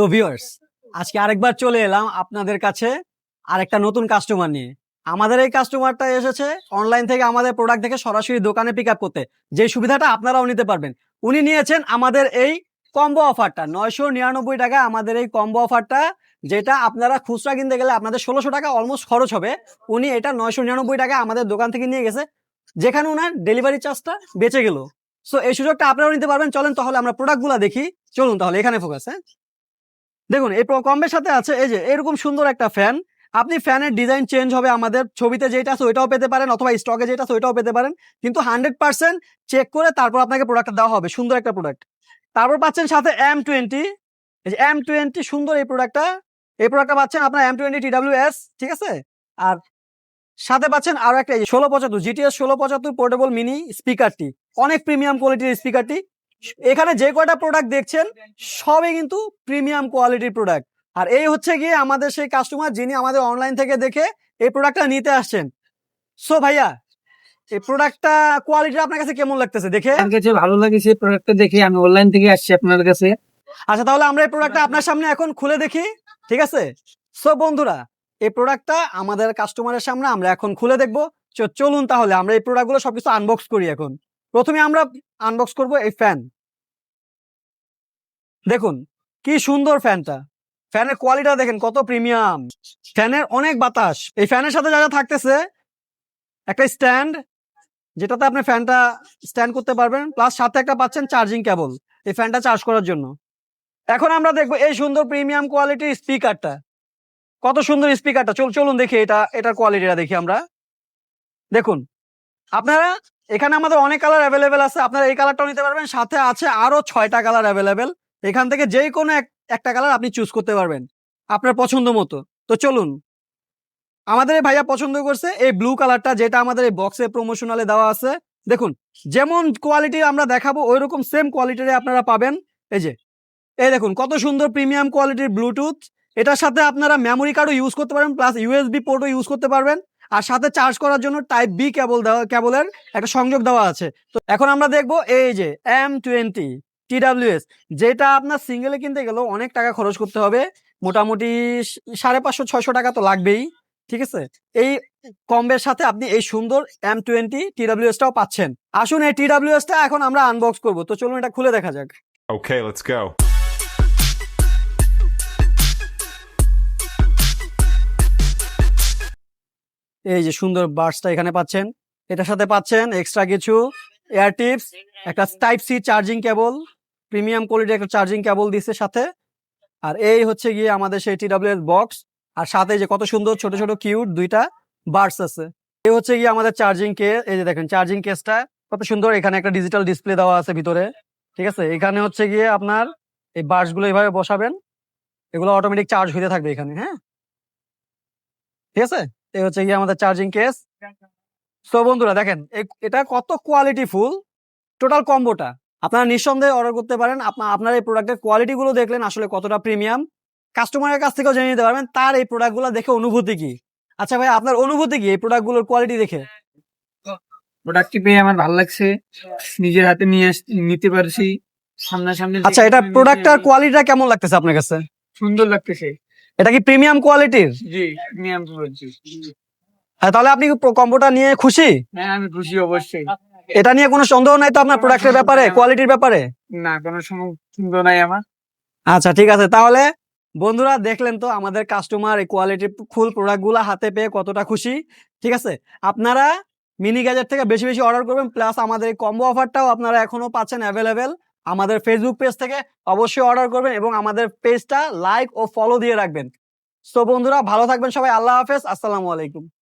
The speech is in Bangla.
তো ভিউয়ার্স আজকে আরেকবার চলে এলাম আপনাদের কাছে আরেকটা নতুন কাস্টমার নিয়ে। আমাদের এই কাস্টমারটা এসেছে অনলাইন থেকে আমাদের প্রোডাক্ট দেখে সরাসরি দোকানে পিক করতে। যে সুবিধাটা আপনারাও নিতে পারবেন। উনি নিয়েছেন আমাদের এই কম্বো অফারটা নয়শো নিরানব্বই টাকা আমাদের এই কম্বো অফারটা যেটা আপনারা খুচরা কিনতে গেলে আপনাদের ষোলোশো টাকা অলমোস্ট খরচ হবে। উনি এটা নয়শো নিরানব্বই টাকা আমাদের দোকান থেকে নিয়ে গেছে। যেখানে ওনার ডেলিভারি চার্জটা বেঁচে গেল। সো এই সুযোগটা আপনারাও নিতে পারবেন। চলেন তাহলে আমরা প্রোডাক্টগুলো দেখি। চলুন তাহলে এখানে ফোকাস হ্যাঁ? দেখুন, এই কম্বের সাথে আছে, এই যে, এরকম সুন্দর একটা ফ্যান আপনি ফ্যানের ডিজাইন চেঞ্জ হবে আমাদের ছবিতে যেটা আছে ওইটাও পেতে পারেন, অথবা স্টকে যেটা আছে ওইটাও পেতে পারেন। কিন্তু হান্ড্রেড পার্সেন্ট চেক করে তারপর আপনাকে প্রোডাক্টটা দেওয়া হবে, সুন্দর একটা প্রোডাক্ট তারপর পাচ্ছেন সাথে এম টোয়েন্টি এই যে এম টোয়েন্টি সুন্দর এই প্রোডাক্টটা এই প্রোডাক্টটা পাচ্ছেন আপনার এম টোয়েন্টি টিডাব্লিউ এস ঠিক আছে? আর সাথে পাচ্ছেন আরও একটা ষোলো পঁচাত্তর জিটিএস ষোলো পঁচাত্তর পোর্টেবল মিনি স্পিকারটি অনেক প্রিমিয়াম কোয়ালিটির স্পিকারটি এখানে যে কয়টা প্রোডাক্ট দেখছেন সবই কিন্তু প্রিমিয়াম কোয়ালিটির প্রোডাক্ট আর এই হচ্ছে গিয়ে আমাদের সেই কাস্টমার যিনি আমাদের অনলাইন থেকে দেখে এই প্রোডাক্টটা নিতে আসছেন। সো ভাইয়া এই প্রোডাক্টটা কোয়ালিটি আপনার কাছে কেমন লাগতেছে? দেখে? আমার কাছে ভালো লাগেছে প্রোডাক্টটা দেখে আমি অনলাইন থেকে আসছি আপনার কাছে। আচ্ছা তাহলে আমরা এই প্রোডাক্টটা আপনার সামনে এখন খুলে দেখি ঠিক আছে? সো বন্ধুরা এই প্রোডাক্টটা আমাদের কাস্টমারের সামনে আমরা এখন খুলে দেখব। চলুন তাহলে আমরা এই প্রোডাক্টগুলো সবকিছু আনবক্স করি এখন। প্রথমে আমরা আনবক্স করব এই ফ্যান দেখুন, কি সুন্দর ফ্যানটা। ফ্যানের কোয়ালিটা দেখেন, কত প্রিমিয়াম ফ্যানের অনেক বাতাস। এই ফ্যানের সাথে যা যা থাকতেছে, একটা স্ট্যান্ড যেটাতে আপনি ফ্যানটা স্ট্যান্ড করতে পারবেন প্লাস সাথে একটা পাচ্ছেন চার্জিং কেবল এই ফ্যানটা চার্জ করার জন্য। এখন আমরা দেখব এই সুন্দর প্রিমিয়াম কোয়ালিটির স্পিকারটা কত সুন্দর স্পিকারটা চল, চলুন দেখি এটা, এটার কোয়ালিটিটা দেখি আমরা। দেখুন, আপনারা, এখানে আমাদের অনেক কালার অ্যাভেলেবেল আছে। আপনারা এই কালারটাও নিতে পারবেন, সাথে আছে আরও ছয়টা কালার অ্যাভেলেবেল এখান থেকে যেই কোনো এক- একটা কালার আপনি চুজ করতে পারবেন, আপনার পছন্দ মতো। তো চলুন, আমাদের এই ভাইয়া পছন্দ করছে এই ব্লু কালারটা যেটা আমাদের এই বক্সে প্রমোশনালে দেওয়া আছে। দেখুন, যেমন কোয়ালিটি আমরা দেখাবো ওই রকম সেম কোয়ালিটির আপনারা পাবেন। এই যে, এই দেখুন, কত সুন্দর প্রিমিয়াম কোয়ালিটির ব্লুটুথ এটার সাথে আপনারা মেমোরি কার্ডও ইউজ করতে পারবেন প্লাস ইউএসবি পোর্টও ইউজ করতে পারবেন। আর সাথে চার্জ করার জন্য টাইপ বি কেবল দেওয়া কেবলের একটা সংযোগ দেওয়া আছে। তো এখন আমরা দেখব, এই যে এম টোয়েন্টি টিডাব্লিউএস যেটা আপনার সিঙ্গেলে কিনতে গেলেও অনেক টাকা খরচ করতে হবে। মোটামুটি সাড়ে পাঁচশো ছয়শো টাকা তো লাগবেই ঠিক আছে? এই কম্বের সাথে আপনি এই সুন্দর এম টোয়েন্টি টিডাব্লিউএসটাও পাচ্ছেন। আসুন এই টিডাব্লিউএসটা এখন আমরা আনবক্স করব। তো চলুন এটা খুলে দেখা যাক। Okay, let's go. এই যে সুন্দর বার্সটা এখানে পাচ্ছেন। এটার সাথে পাচ্ছেন এক্সট্রা কিছু এয়ার টিপস একটা type C charging cable premium quality একটা চার্জিং কেবল দিচ্ছে সাথে। আর এই হচ্ছে গিয়ে আমাদের সেই টিডাব্লিউ বক্স আর সাথে যে কত সুন্দর, ছোট ছোট কিউট দুইটা বার্স আছে। এই হচ্ছে গিয়ে আমাদের চার্জিং কেস এই যে দেখেন চার্জিং কেসটা কত সুন্দর। এখানে একটা ডিজিটাল ডিসপ্লে দেওয়া আছে ভিতরে। ঠিক আছে? এখানে হচ্ছে গিয়ে আপনার এই বার্সগুলো এইভাবে বসাবেন। এগুলো অটোমেটিক চার্জ হইতে থাকবে এখানে হ্যাঁ? ঠিক আছে? এই হচ্ছে গিয়ে আমাদের চার্জিং কেস সো বন্ধুরা দেখেন এটা কত কোয়ালিটি ফুল? টোটাল কম্বোটা আপনারা নিঃসন্দেহে অর্ডার করতে পারেন। আপনার আপনার এই প্রোডাক্টের কোয়ালিটি গুলো দেখলেন আসলে কতটা প্রিমিয়াম কাস্টমারের কাছ থেকেও জেনে নিতে পারবেন তার এই প্রোডাক্টগুলো দেখে অনুভূতি কি। আচ্ছা ভাই আপনার অনুভূতি কি এই প্রোডাক্টগুলোর কোয়ালিটি দেখে? প্রোডাক্টটি পেয়ে আমার ভালো লাগছে। নিজের হাতে নিয়ে নিতে পারছি। সামনাসামনি আচ্ছা এটা প্রোডাক্টটার কোয়ালিটিটা কেমন লাগতেছে আপনার কাছে? সুন্দর লাগতেছে। এটা কি প্রিমিয়াম কোয়ালিটির জি প্রিমিয়াম বলছি তাহলে আপনি কম্বোটা নিয়ে খুশি? হ্যাঁ আমি খুশি অবশ্যই। এটা নিয়ে কোনো সন্দেহ নাই তো আপনার প্রোডাক্টের ব্যাপারে? কোয়ালিটির ব্যাপারে? না কোনো সুন্দর নাই আমার। আচ্ছা ঠিক আছে। তাহলে বন্ধুরা দেখলেন তো আমাদের কাস্টমার এই কোয়ালিটি ফুল প্রোডাক্টগুলো হাতে পেয়ে কতটা খুশি? ঠিক আছে? আপনারা মিনি গ্যাজেট থেকে বেশি বেশি অর্ডার করবেন প্লাস আমাদের এই কম্বো অফারটাও আপনারা এখনও পাচ্ছেন অ্যাভেলেবেল আমাদের ফেসবুক পেজ থেকে অবশ্যই অর্ডার করবেন এবং আমাদের পেজটা লাইক ও ফলো দিয়ে রাখবেন। সো বন্ধুরা ভালো থাকবেন সবাই। আল্লাহ হাফেজ। আসসালামু আলাইকুম।